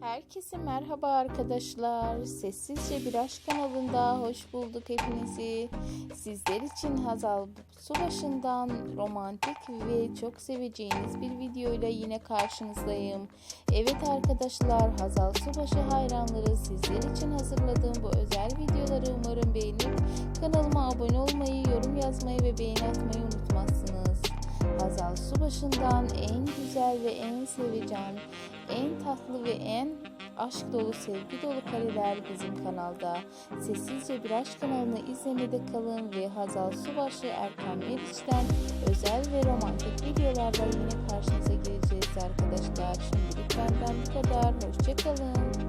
Herkese merhaba arkadaşlar. Sessizce Bir Aşk kanalında hoş bulduk hepinizi. Sizler için Hazal Subaşı'ndan romantik ve çok seveceğiniz bir videoyla yine karşınızdayım. Evet arkadaşlar Hazal Subaşı hayranları sizler için hazırladığım bu özel videoları umarım beğenip kanalıma abone olmayı, yorum yazmayı ve beğeni atmayı. Hazal Subaşı'ndan en güzel ve en sevecen, en tatlı ve en aşk dolu, sevgi dolu kareler bizim kanalda. Sessizce Bir Aşk kanalını izlemede kalın ve Hazal Subaşı Erkan Meriç'ten özel ve romantik videolarla yine karşınıza geleceğiz arkadaşlar. Şimdilik benden bu kadar. Hoşçakalın.